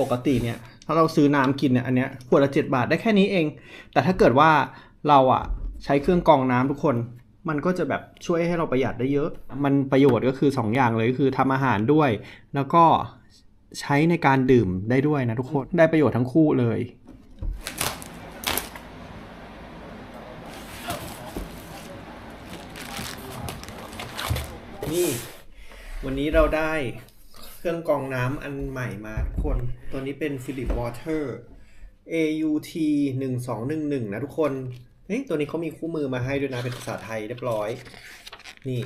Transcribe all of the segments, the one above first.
ปกติเนี่ยถ้าเราซื้อน้ำกินเนี่ยอันเนี้ยขวดละ 7 บาทได้แค่นี้เอง แต่ถ้าเกิดว่าเราอะใช้เครื่องกรองน้ำทุกคน มันก็จะแบบช่วยให้เราประหยัดได้เยอะ มันประโยชน์ก็คือ 2อย่างเลยคือทำอาหารด้วย แล้วก็ใช้ในการดื่มได้ด้วยนะทุกคนได้ประโยชน์ทั้งคู่เลยนี่วันนี้เราได้ เครื่องกรองน้ำอันใหม่มาทุกคน ตัวนี้เป็น Philip Water AUT 1211 นะทุกคนเฮ้ยตัวนี้เขามีคู่มือมาให้ด้วยนะ เป็นภาษาไทยเรียบร้อย นี่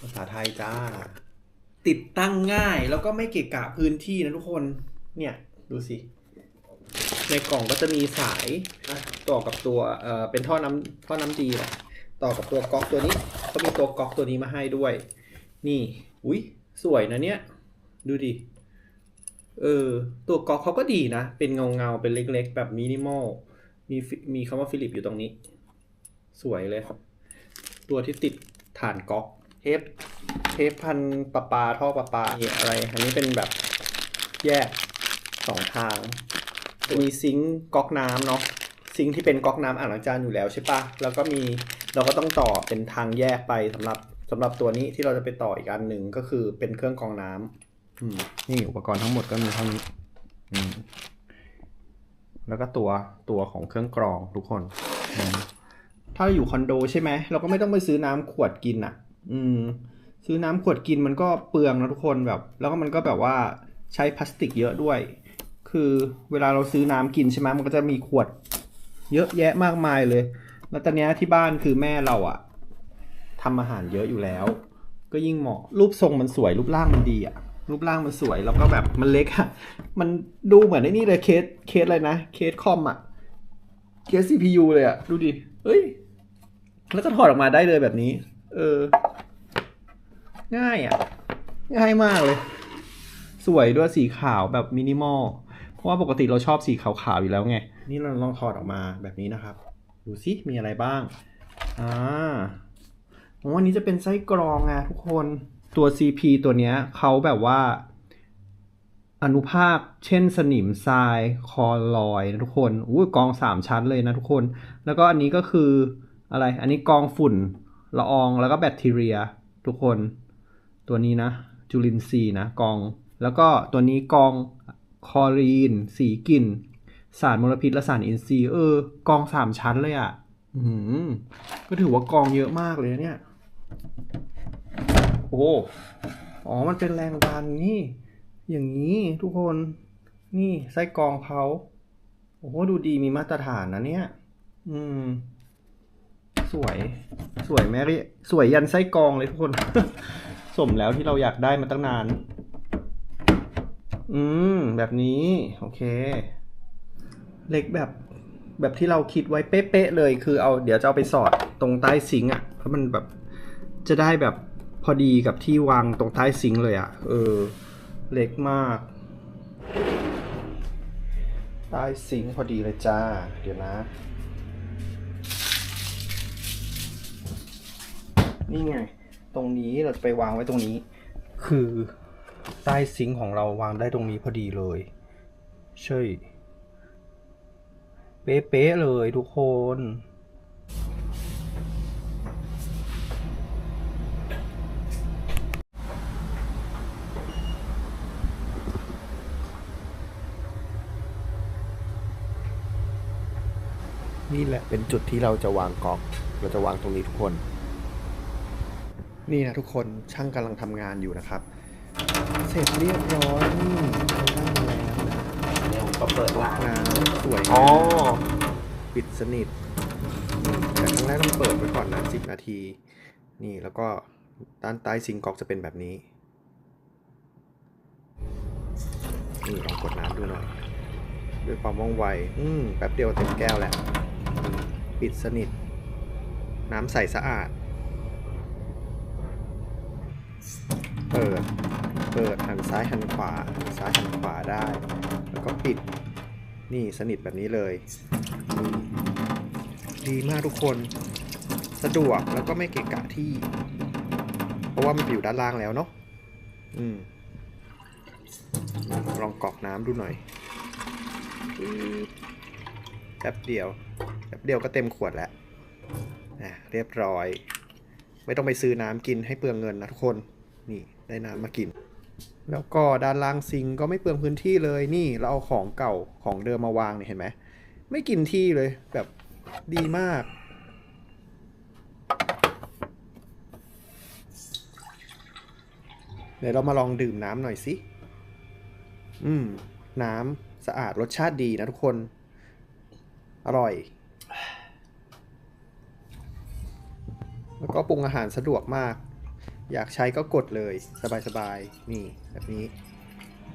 ภาษาไทยจ้า ติดตั้งง่ายแล้วก็ไม่เกะกะพื้นที่นะทุกคน เนี่ย ดูสิ ในกล่องก็จะมีสายต่อกับตัวเอ่อเป็นท่อน้ำท่อน้ำดีแหละต่อกับตัวก๊อกตัวนี้เขามีตัวก๊อกตัวนี้มาให้ด้วย นี่ อุ้ยสวยนะเนี่ย ดูดิ เออ ตัวก๊อกเขาก็ดีนะ เป็นเงาเงาเป็นเล็กๆ แบบมินิมอล มีมีคำว่าฟิลิปอยู่ตรงนี้ สวยเลยครับตัวที่ติดฐานก๊อกเทปเทปพันปะปาท่อปะปามีอะไร อันนี้เป็นแบบแยกสองทางจะมีซิงค์ก๊อกน้ำเนาะซิงค์ที่เป็นก๊อกน้ำอ่างล้างจานอยู่แล้วใช่ปะแล้วก็มีเราก็ต้องต่อเป็นทางแยกไปสำหรับสำหรับตัวนี้ที่เราจะไปต่ออีกอันหนึ่งก็คือเป็นเครื่องกรองน้ำ นี่อุปกรณ์ทั้งหมดก็มีเท่านี้แล้วก็ตัวตัวของเครื่องกรองทุกคน ถ้าอยู่คอนโดใช่ไหม เราก็ไม่ต้องไปซื้อน้ำขวดกินอะ อืม ซื้อน้ำขวดกินมันก็เปลืองนะทุกคนแบบ แล้วก็มันก็แบบว่าใช้พลาสติกเยอะด้วย คือเวลาเราซื้อน้ำกินใช่ไหมมันก็จะมีขวด เยอะแยะมากมายเลย แล้วตอนนี้ที่บ้านคือแม่เราอะทำอาหารเยอะอยู่แล้ว ก็ยิ่งเหมาะรูปทรงมันสวยรูปร่างมันดีอะ รูปร่างมันสวยแล้วก็แบบมันเล็กอะมันดูเหมือนไอ้นี่เลยเคสเคสอะไรนะ เคสคอมอะเคส CPU เลยอะดูดิเฮ้ย แล้วก็ถอดออกมาได้เลยแบบนี้ เออ ง่ายอะง่ายมากเลย สวยด้วยสีขาวแบบมินิมอล เพราะว่าปกติเราชอบสีขาวๆอยู่แล้วไง นี่เราลองถอดออกมาแบบนี้นะครับ ดูสิมีอะไรบ้างอ่าผมว่าอันนี้จะเป็นไส้กรองอะทุกคน ตัว CP ตัวเนี้ยเขาแบบว่า อนุภาคเช่นสนิมทรายคอลอยนะทุกคนอุ้กองสามชั้นเลยนะทุกคน แล้วก็อันนี้ก็คืออะไร อันนี้กองฝุ่นละอองแล้วก็แบคทีเรีย ทุกคน ตัวนี้นะ จุลินทรีย์นะกอง แล้วก็ตัวนี้กองคอรีน สีกลิ่น สารมลพิษและสารอินทรีย์เออ กองสามชั้นเลยอะ่ะ อืมก็ถือว่ากองเยอะมากเลยเนี่ย โอ้อ๋อ มันเป็นแรงดันนี่ อย่างนี้ทุกคน นี่ไส้กรองเขาโอ้โห ดูดีมีมาตรฐานนะเนี่ย อืม สวย สวยแม่ริสวยยันไส้กรองเลยทุกคน สมแล้วที่เราอยากได้มาตั้งนาน อืม แบบนี้ โอเค เล็กแบบ แบบที่เราคิดไว้เป๊ะๆเลย คือเอา เดี๋ยวจะเอาไปสอดตรงใต้ซิงค์อะ เพราะมันแบบ จะได้แบบ พอดีกับที่วางตรงใต้ซิงค์เลยอะ เออ เล็กมาก ใต้ซิงค์พอดีเลยจ้า เดี๋ยวนะ นี่ไง ตรงนี้เราจะไปวางไว้ตรงนี้ คือใต้ซิงค์ของเราวางได้ตรงนี้พอดีเลยใช่เป๊ะๆเลยทุกคน นี่แหละเป็นจุดที่เราจะวางก๊อกเราจะวางตรงนี้ทุกคน นี่นะทุกคนช่างกำลังทำงานอยู่นะครับ เสร็จเรียบร้อยนี่เราได้มาแล้วนะเดี๋ยวผมก็เปิดร้านน้ำสวยอ๋องาม ปิดสนิทแต่ครั้งแรกต้องเปิดไว้ก่อนนะสิบนาที นี่แล้วก็ด้านใต้ซิงค์ก๊อกจะเป็นแบบนี้ นี่ลองกดน้ำดูหน่อย ด้วยความว่องไว อืมแป๊บเดียวเต็มแก้วแล้วอืม ปิดสนิท น้ำใสสะอาด เปิด เปิดหันซ้ายหันขวาหันซ้ายหันขวาได้ แล้วก็ปิด นี่สนิทแบบนี้เลยดีดีมากทุกคน สะดวกแล้วก็ไม่เกะกะที่ เพราะว่ามันอยู่ด้านล่างแล้วเนาะ อืม ลองกรอกน้ำดูหน่อย แป๊บเดียวแป๊บเดียวก็เต็มขวดแล้วอะเรียบร้อย ไม่ต้องไปซื้อน้ำกินให้เปลืองเงินนะทุกคนนี่ได้น้ำมากิน แล้วก็ด้านล่างซิงก์ก็ไม่เปลืองพื้นที่เลยนี่เราเอาของเก่าของเดิมมาวางเนี่ยเห็นไหมไม่กินที่เลยแบบดีมากเดี๋ยวเรามาลองดื่มน้ำหน่อยสิ อืม น้ำสะอาดรสชาติดีนะทุกคน อร่อย แล้วก็ปรุงอาหารสะดวกมาก อยากใช้ก็กดเลยสบายๆ นี่แบบนี้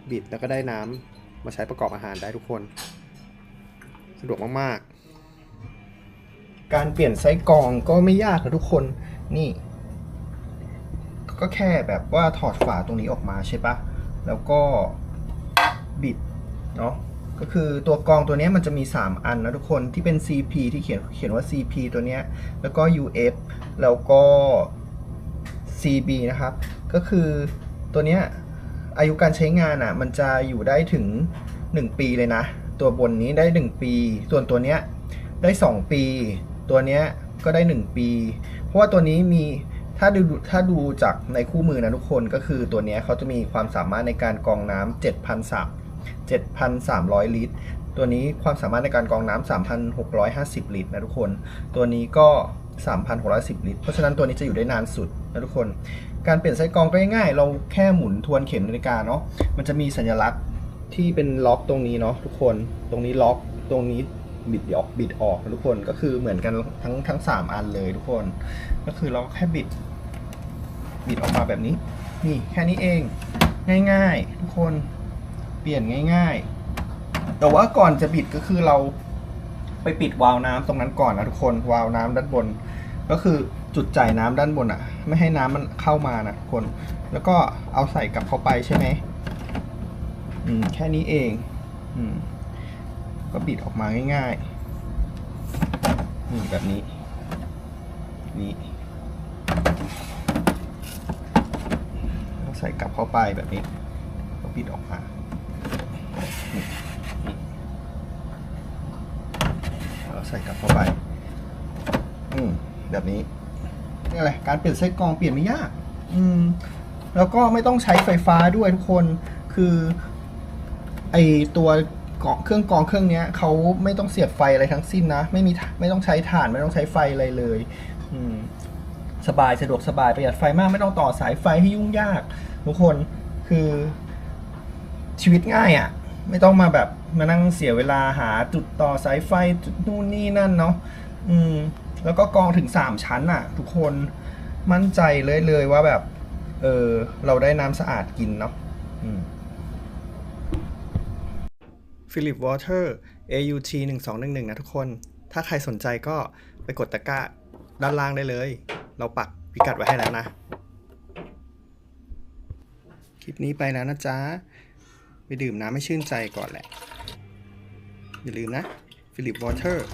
บิดแล้วก็ได้น้ำมาใช้ประกอบอาหารได้ทุกคน สะดวกมากๆ การเปลี่ยนไส้กรองก็ไม่ยากนะทุกคน นี่ ก็แค่แบบว่าถอดฝาตรงนี้ออกมาใช่ปะ แล้วก็บิดเนาะ ก็คือตัวกองตัวนี้มันจะมี 3 อันนะทุกคนที่เป็น CP ที่เขียนเขียนว่า CP ตัวนี้แล้วก็ UF แล้วก็ CB นะครับ ก็คือตัวนี้อายุการใช้งานอะมันจะอยู่ได้ถึง 1 ปีเลยนะ ตัวบนนี้ได้ 1 ปี ส่วนตัวเนี้ยได้ 2 ปี ตัวเนี้ยก็ได้ 1 ปี เพราะว่าตัวนี้มีถ้าดูถ้าดูจากในคู่มือนะทุกคนก็คือตัวเนี้ยเขาจะมีความสามารถในการกรองน้ำ7,300 7,300 ลิตร ตัวนี้ความสามารถในการกรองน้ำ3,650 ลิตรนะทุกคน ตัวนี้ก็ 3,610 ลิตร เพราะฉะนั้นตัวนี้จะอยู่ได้นานสุดนะทุกคน การเปลี่ยนไส้กรองก็ง่ายๆ เราแค่หมุนทวนเข็มนาฬิกาเนาะ มันจะมีสัญลักษณ์ที่เป็นล็อกตรงนี้เนาะทุกคน ตรงนี้ล็อกตรงนี้บิดออกบิดออกนะทุกคนก็คือเหมือนกันทั้งทั้งสามอันเลยทุกคน ก็คือเราแค่บิด บิดออกมาแบบนี้ นี่แค่นี้เอง ง่ายๆ ทุกคน ปลี่ยนง่าย ๆ แต่ว่าก่อนจะบิดก็คือเราไปปิดวาล์วน้ำตรงนั้นก่อนนะทุกคนวาล์วน้ำด้านบน ก็คือจุดจ่ายน้ำด้านบนอะ ไม่ให้น้ำมันเข้ามานะทุกคน แล้วก็เอาใส่กลับเข้าไปใช่ไหมอืมแค่นี้เอง อืมก็บิดออกมาง่ายๆนี่แบบนี้ นี่ใส่กลับเข้าไปแบบนี้ก็บิดออกมานี่นี่แล้วใส่กลับเข้าไป อืมแบบนี้นี่อะไรการเปลี่ยนไส้กรองเปลี่ยนไม่ยาก อืม แล้วก็ไม่ต้องใช้ไฟฟ้าด้วยทุกคน คือ ไอตัวกองเครื่องกรองเครื่องเนี้ยเขาไม่ต้องเสียบไฟอะไรทั้งสิ้นนะ ไม่มีไม่ต้องใช้ถ่านไม่ต้องใช้ไฟอะไรเลย อืม สบายสะดวกสบายประหยัดไฟมากไม่ต้องต่อสายไฟให้ยุ่งยาก ทุกคนคือชีวิตง่ายอะ่ะ ไม่ต้องมาแบบ มานั่งเสียเวลาหาจุดต่อสายไฟจุดนู่นนี่นั่นเนาะอืมแล้วก็กองถึงสามชั้นอะ่ะ ทุกคนมั่นใจเลยเลยว่าแบบ เออเราได้น้ำสะอาดกินเนาะอืม Philip Water AUT 1211 นะทุกคน ถ้าใครสนใจก็ไปกดตะกร้าด้านล่างได้เลย เราปักพิกัดไว้ให้แล้วนะ คลิปนี้ไปแล้วนะจ๊ะ ไปดื่มน้ำให้ชื่นใจก่อนแหละ อย่าลืมนะฟิลิปวอเตอร์